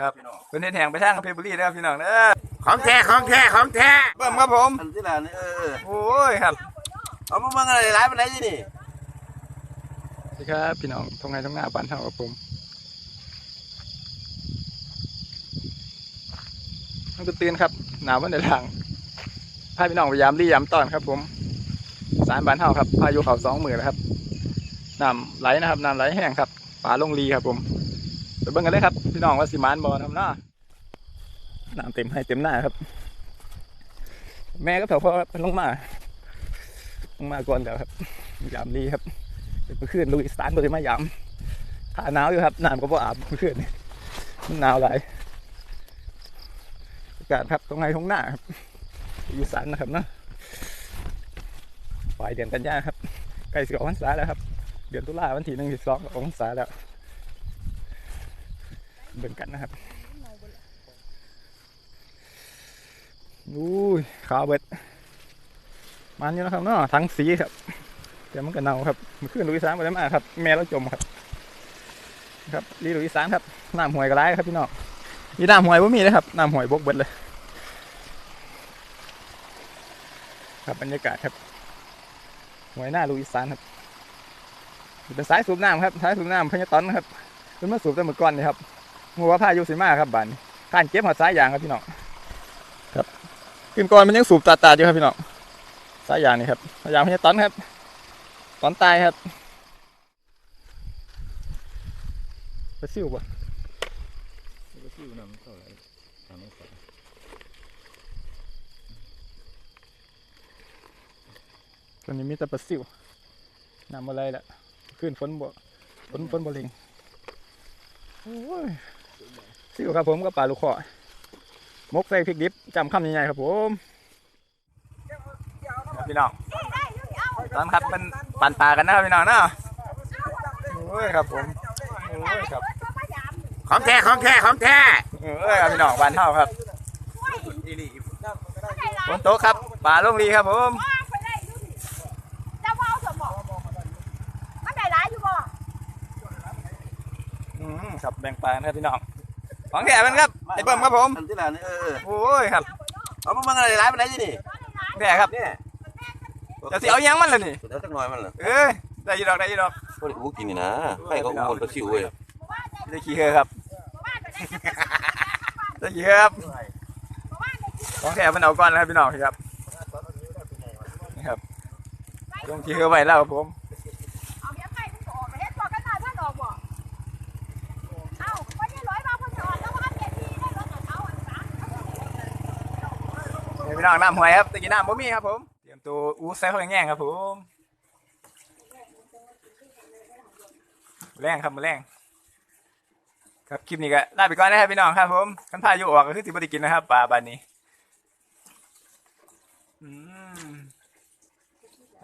ครับเป็นเฮ็ดแห่งไปทางเพชรบุรีนะครับพี่น้องเด้อของแท้ของแท้ของแท้เบิ่มครับผมอันที่ร้านนี่เออโอ้ยครับเอามาเบิ่งอะไรหลายปานใดอยู่นี่สวัสดีครับพี่น้องทงไงทงหน้าบ้านเฮาครับผมมันก็ตื่นครับหนาววันเดินทางพาพี่น้องพยายามรียามตอนครับ ผม สารบ้านเฮาครับพายุเขาสองหมื่นแล้วครับน้ำไหลนะครับน้ำไหลแห้งครับป่าลงรีครับผมไป เบิ่งกันเลยครับพี่น้องว่าสิมานบ่ทำหน้าน้ำเต็มให้เต็มหน้าครับ แม่ก็เถอเพราะว่าเพิ่นลงมาลงมาก่อนแล้วครับยามรีครับเป็นเมื่อคืนลุยสตาร์ทเลยมายามขาหนาวอยู่ครับน้ำก็บ่อาบเมื่อคืนนี่มันหนาวหลายอากาศครับตรงไหนตรงหน้าครับอีสานนะครับเนาะปลายเดือนกันยาครับใกล้สิบออกพรรษาแล้วครับ เดือนตุลาวันที่หนึ่งสิบสองออกพรรษาแล้ว เบิ่งกันนะครับอุ้ยขาวเบิดมันอยู่นะครับเนาะทั้งสีครับเดี๋ยวมันก็เน่าครับมันขึ้นลุยสานไปได้มาครับ แม่เราจมครับ ครับรีลุยสานครับน้ำห่วยก็ร้ายครับพี่น้องมีน้ำห่วยบ่มีเลยครับน้ำห่วยบกเบิดเลย ครับบรรยากาศครับห่วยหน้าลุยสานครับเป็นสายสูบน้ำครับสายสูบน้ำพญาตอนครับเป็นมาสูบแต่เมื่อก่อนนี่ครับ งัวพายุสิมาครับบ้านนี้การเก็บหัดสายยางครับพี่น้องครับขึ้นก่อนมันยังสูบตาๆอยู่ครับพี่น้องสายยางนี่ครับสายยางพญาตอนครับ ตอนตายครับปลาซิวปะปลาซิวน้ำเท่าไหร่น้ำไม่ใส่ตัวนี้มีแต่ปลาซิวน้ำอะไรล่ะขึ้นฝนบ่ฝนฝนบ่เลิงโอ้ย ซิวครับผมก็ปลาลูกคอมกใส่พริกดิบจำคำใหญ่ๆครับผมพี่น้องตอนครับมันปั่นปลากันนะครับพี่น้องเนาะโอ้ยครับผมโอ้ยครับของแท้ของแท้ของแท้เอ้ยครับพี่น้องบ้านเฮาครับอีหลีฝนตกครับปลาลงรีครับผมจะว่าสมองมันได้ร้ายอยู่บ่อืมครับแบ่งปลานะครับพี่น้อง ของแก่มันครับไอ้เบิ้มครับผมอันที่ร้านนี่เออโอ้ยครับเอามาเบิ่งอะไรหลายปานใดอยู่นี่แก่ครับเนี่ยจะสิเอายังมันล่ะนี่เดี๋ยวจักหน่อยมันล่ะเอ้ยได้อยี่ดอกได้อยี่ดอกบ่ได้อู้กินนี่นะให้เขาอู้คนปลาซิวเว้ยได้ขี้เหือครับได้ขี้เหือครับของแก่มันเอาก่อนนะครับพี่น้องครับนี่ครับลงขี้เหือไว้แล้วครับผม เอาเมียไก่มึงก็ออกไปเฮ็ดตัวกันหน่อยเพื่อนออกบ่เอ้าวันนี้ร้อยบาทเพิ่นจะออกแล้วว่าเจ็ดปีได้รถกับเขาอันสาม นี่ พี่น้องน้ำหวยครับตะกี้น้ำบ่มีครับผม เตรียมตัวอู้ใส่ข้าวแง่งครับผมแรงครับมาแรงครับคลิปนี้ก็ลาไปก่อนนะครับพี่น้องครับผมคันพายุออกก็คือสิบ่ได้กินนะครับปลาบานนี้อืม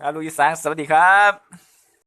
อาลูกอีสานสวัสดีครับ